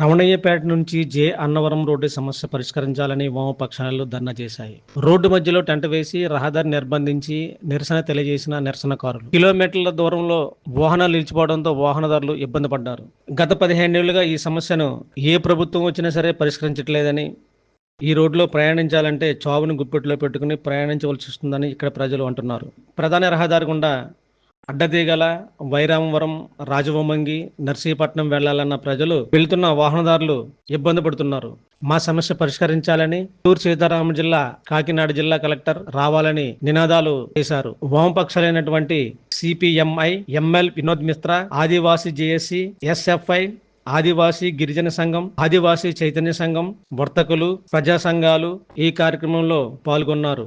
రమణయ్యపేట నుంచి జే. అన్నవరం రోడ్డు సమస్య పరిష్కరించాలని వామపక్షాలు ధర్నా చేశాయి. రోడ్డు మధ్యలో టెంట్ వేసి రహదారి నిర్బంధించి నిరసన తెలియజేసిన నిరసనకారులు. కిలోమీటర్ల దూరంలో వాహనాలు నిలిచిపోవడంతో వాహనదారులు ఇబ్బంది పడ్డారు. గత పదిహేనేళ్ళుగా ఈ సమస్యను ఏ ప్రభుత్వం వచ్చినా సరే పరిష్కరించట్లేదని ఈ రోడ్లో ప్రయాణించాలంటే చావును గుప్పెట్లో పెట్టుకుని ప్రయాణించవలసి వస్తుందని ఇక్కడ ప్రజలు అంటున్నారు. ప్రధాన రహదారి గుండా అడ్డతీగల వైరామవరం రాజవొమ్మంగి నర్సీపట్నం వెళ్ళాలన్న ప్రజలు వెళ్తున్న వాహనదారులు ఇబ్బంది పడుతున్నారు. మా సమస్య పరిష్కరించాలని తూర్పు సీతారామ జిల్లా కాకినాడ జిల్లా కలెక్టర్ రావాలని నినాదాలు చేశారు. వామపక్షాలైనటువంటి CPMI ML Vinod Mishra Adivasi JAC SFI Adivasi గిరిజన సంఘం ఆదివాసీ చైతన్య సంఘం వర్తకులు ప్రజా సంఘాలు ఈ కార్యక్రమంలో పాల్గొన్నారు.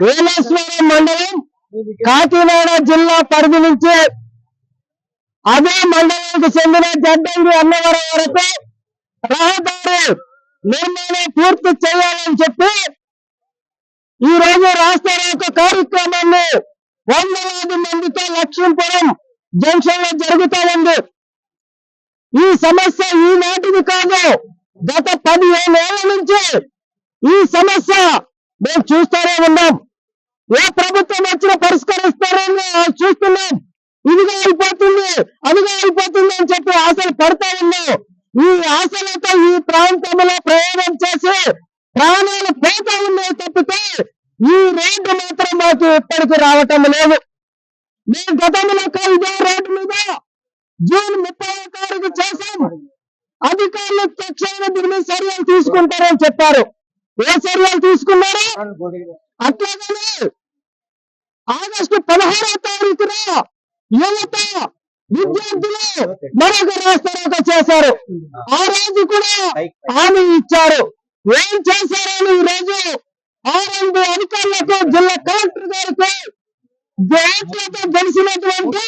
వేలేశ్వరం మండలం కాకినాడ జిల్లా పరిధి నుంచి అదే మండలానికి చెందిన జడ్డంగి అన్నవరం వరకు రహదారి నిర్మాణం పూర్తి చేయాలని చెప్పి ఈ రోజు రాష్ట్ర ఒక కార్యక్రమాన్ని వందలాది మందితో లక్ష్మీపురం జంక్షన్లో జరుగుతా ఉంది ఈ సమస్య ఈనాటిది కాదు. గత పదిహేను ఏళ్ళ నుంచి ఈ సమస్య మేము చూస్తూనే ఉన్నాం. ఏ ప్రభుత్వం వచ్చినా పరిష్కరిస్తారని చూస్తున్నాం. ఇదిగా అయిపోతుంది అదిగా అయిపోతుంది అని చెప్పి ఆశలు పడతా ఉన్నాం. ఈ ఆశలతో ఈ ప్రాంతంలో ప్రయాణం చేసి ప్రాణాలు పోతా ఉన్నాయి తప్పితే ఈ రోడ్డు మాత్రం మాకు ఇప్పటికి రావటం లేదు. మేము గతంలో కలిగే ఇదే రోడ్డు మీద జూన్ ముప్పై తారీఖు చేశాం. అధికారులు తక్షణ దీని చర్యలు తీసుకుంటారని చెప్పారు. ఏ చర్యలు తీసుకున్నారు? అట్లాగనే ఆగస్టు పదహారో తారీఖున యువత విద్యార్థులు మరొక రాస్తారోక చేశారు. ఆ రోజు కూడా హామీ ఇచ్చారు. ఏం చేశారని ఈ రోజు ఆరంభ అధికారులకు జిల్లా కలెక్టర్ గారికి జాగ్రత్తతో తెలిసినటువంటి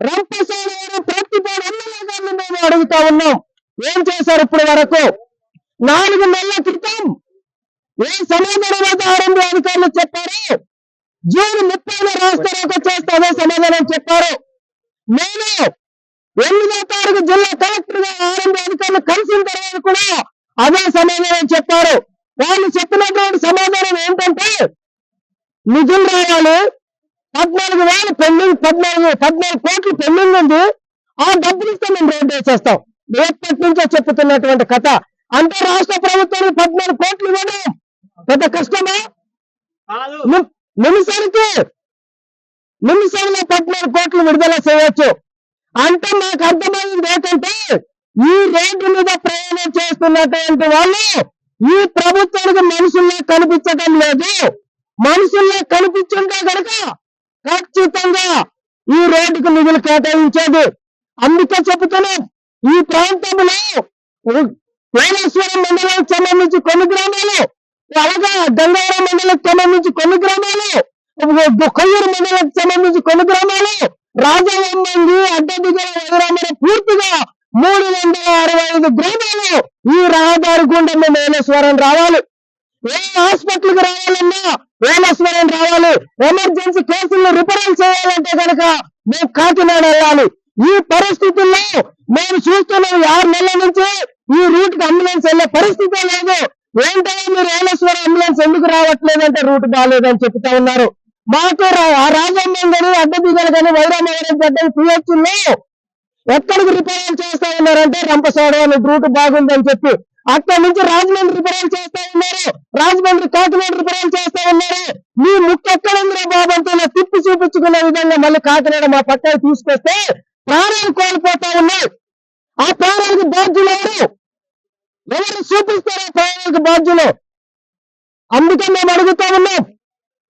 రంపసాని గారు ప్రతిపాడు ఎమ్మెల్యే గారిని మేము అడుగుతా ఉన్నాం. ఏం చేశారు ఇప్పటి వరకు? నాలుగు నెలల క్రితం ఏ సమాధానం అయితే ఆరంభ అధికారులు చెప్పారు జూన్ ముప్పైన రాష్ట్రాలకు చేస్తే సమాధానం చెప్పారు. నేను ఎనిమిదో తారీఖు జిల్లా కలెక్టర్గా ఆరంభ అధికారులు కలిసిన తర్వాత కూడా అదే సమాధానం చెప్పారు. వాళ్ళు చెప్పినటువంటి సమాధానం ఏంటంటే నిధులు రావాలి పద్నాలుగు వేలు పెండింగ్ పద్నాలుగు పద్నాలుగు కోట్లు పెండింగ్ ఉంది. ఆ డబ్బులు ఇస్తే మేము రోడ్డు వేసేస్తాం. ఎప్పటి నుంచో చెప్పుతున్నటువంటి కథ. అంటే రాష్ట్ర ప్రభుత్వానికి పద్నాలుగు కోట్లు ఇవ్వడం పెద్ద కష్టమా? నిమ్- నిమిషానికి నిమిషంలో పద్నాలుగు కోట్లు విడుదల చేయొచ్చు. అంటే నాకు అర్థమైంది ఏంటంటే ఈ రోడ్డు మీద ప్రయాణం చేస్తున్నటువంటి వాళ్ళు ఈ ప్రభుత్వానికి మనుషుల్లో కనిపించడం లేదు. మనుషుల్లో కనిపించుంటే కనుక ఖచ్చితంగా ఈ రోడ్డుకు నిధులు కేటాయించేది. అందుకే చెబుతున్నాం ఈ ప్రాంతంలో వేలేశ్వరం మండలానికి సంబంధించి కొన్ని గ్రామాలు అలాగే గంగావరం మండలానికి సంబంధించి కొన్ని గ్రామాలు కొయ్యూరు మండలానికి సంబంధించి కొన్ని గ్రామాలు రాజవంగి అడ్డదిగల వైరామర పూర్తిగా మూడు వందల అరవై ఐదు గ్రామాలు ఈ రహదారి గుండా మేము వేలేశ్వరం రావాలి. ఏ హాస్పిటల్కి రావాలన్నా వేలేశ్వరం రావాలి. ఎమర్జెన్సీ కేసులను రిఫరల్ చేయాలంటే కనుక మేము కాకినాడ వెళ్ళాలి. ఈ పరిస్థితుల్లో మేము చూస్తున్నాం ఆరు నెలల నుంచి ఈ రూట్కి అంబులెన్స్ వెళ్ళే పరిస్థితే లేదు. ఏంటంటే మీరు వేలేశ్వరం అంబులెన్స్ ఎందుకు రావట్లేదంటే రూట్ బాగాలేదని చెప్తా ఉన్నారు. మాకు రా- ఆ రాజమ్మ కానీ అడ్డదిగలు కానీ వైరామవరం గడ్డ పిహెచ్లో ఎక్కడికి రిపేర్ చేస్తా ఉన్నారంటే రంపసోడవరం రూట్ బాగుందని చెప్పి. అక్కడ నుంచి రాజమండ్రి రిపేర్ చేస్తా ఉన్నారు. రాజమండ్రి కాకినాడ రిపేర్ చేస్తా ఉన్నారు. మీ ముక్కు ఎక్కడుందిరా తిప్పి చూపించుకునే విధంగా మళ్ళీ కాకినాడ మా పక్కన తీసుకొస్తే ప్రాణాలు కోల్పోతా ఉన్నాయి. ఆ ప్రాణాలకు బాధ్యులు ఎవరు? ఎవరు చూపిస్తారు ప్రాణాలకు బాధ్యులు? అందుకే మేము అడుగుతా ఉన్నాం.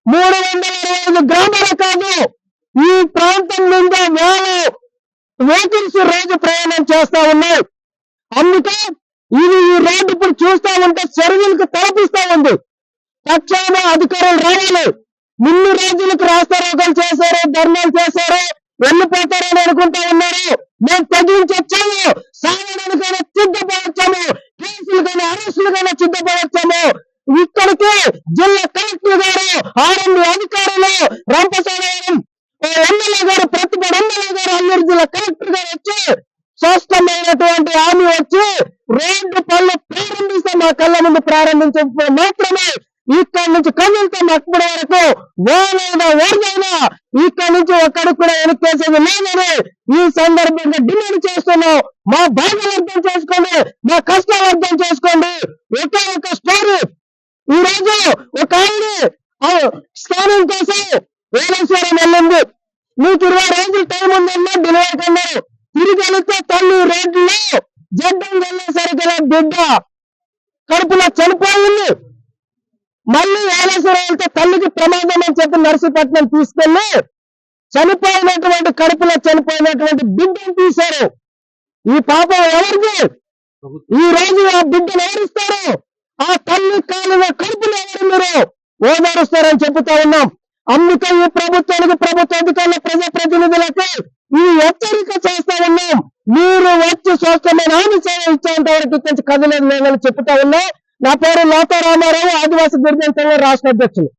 మూడు వందల ఇరవై ఐదు గ్రామాల కాదు. ఈ ప్రాంతం నుండి వేల వెహికల్స్ రోజు ప్రయాణం చేస్తా ఉన్నాయి. అందుకే ఇది ఈ రోడ్డు ఇప్పుడు చూస్తా ఉంటే చెరువులకు తలపిస్తా ఉంది. తక్షణమే అధికారులు రావాలి. ముందు రోజులకు రాస్తారోకలు చేశారు ధర్నాలు చేశారు వెళ్ళిపోతారని అనుకుంటా ఉన్నారు. మేము తగ్గించొచ్చాము సాగడానికైనా సిద్ధపడొచ్చాము కేసులకైనా అరెస్టులకైనా సిద్ధపడచ్చాము ఇక్కడికి జిల్లా కలెక్టర్ గారు ఆర్ఎండి అధికారులు రంపసారాయణం ఎమ్మెల్యే గారు ప్రతిభ ఎమ్మెల్యే గారు అల్లూరు జిల్లా కలెక్టర్ గారు వచ్చి స్పష్టమైనటువంటి హామీ వచ్చి రోడ్డు పనులు ప్రారంభిస్తే మా కళ్ళ ముందు ప్రారంభించడం మాత్రమే ఇక్కడి నుంచి కదులుతాం అప్పటి వరకు ఓనైనా ఓర్నైనా ఇక్కడ నుంచి ఒక్కడికి కూడా వెనక్కేసేది లేదని ఈ సందర్భంగా డిమాండ్ చేస్తున్నాం. మా బాధలు అర్థం చేసుకోండి మా కష్టాలు అర్థం చేసుకోండి. ఒకే ఒక స్టోరీ. ఈ రోజు ఒక ఆయన ఆ స్నానం కోసం వేలేశ్వరం వెళ్ళింది. నీకు ఇరవై రోజులు టైం ఉందన్నా డెలివరీ అన్నారు తిరిగి వెళితే తల్లి రోడ్లో జడ్డం వెళ్ళేసరికి బిడ్డ కడుపులో చనిపోయింది. మళ్ళీ ఏలేశ్వరం వెళ్తే తల్లికి ప్రమాదం అని చెప్పి నర్సీపట్నం తీసుకెళ్ళి చనిపోయినటువంటి కడుపులో చనిపోయినటువంటి బిడ్డను తీశారు. ఈ పాపం ఎవరిది? ఈ రోజు ఆ బిడ్డను ఎవరిస్తారు? ఆ తల్లి కాలిన కడుపులో ఎవరు మీరు? ఓదారుస్తారని చెబుతా ఉన్నాం. అందుకే ఈ ప్రభుత్వానికి ప్రభుత్వ అధికారులు ప్రజా ప్రతినిధులకు ఈ హెచ్చరిక చేస్తా ఉన్నాం మీరు వచ్చి స్వస్థమైన హామీ సేవ ఇచ్చేంత వరకు కదలేదు చెప్తా ఉన్నా. నా పేరు లోతా రామారావు ఆదివాసీ గిరిజన సంఘం రాష్ట్ర అధ్యక్షులు.